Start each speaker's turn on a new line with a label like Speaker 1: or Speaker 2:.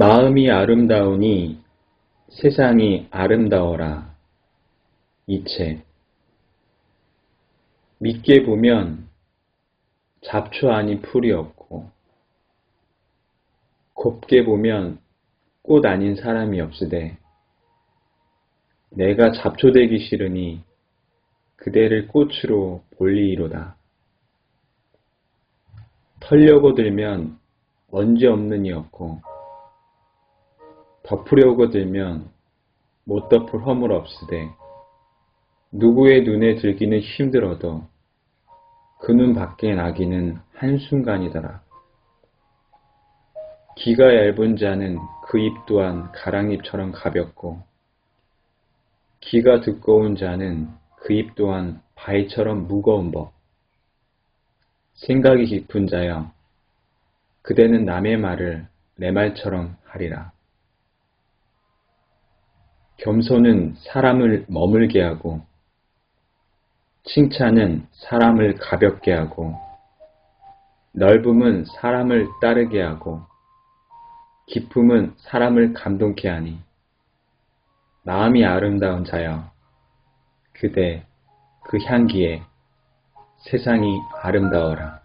Speaker 1: 마음이 아름다우니 세상이 아름다워라. 이체 믿게 보면 잡초 아닌 풀이 없고 곱게 보면 꽃 아닌 사람이 없으되 내가 잡초 되기 싫으니 그대를 꽃으로 볼리이로다. 털려고 들면 언제 없는 이 없고 덮으려고 들면 못 덮을 허물 없으되 누구의 눈에 들기는 힘들어도 그 눈 밖에 나기는 한순간이더라. 기가 얇은 자는 그 입 또한 가랑잎처럼 가볍고 기가 두꺼운 자는 그 입 또한 바위처럼 무거운 법. 생각이 깊은 자여, 그대는 남의 말을 내 말처럼 하리라. 겸손은 사람을 머물게 하고, 칭찬은 사람을 가볍게 하고, 넓음은 사람을 따르게 하고, 기쁨은 사람을 감동케 하니, 마음이 아름다운 자여, 그대 그 향기에 세상이 아름다워라.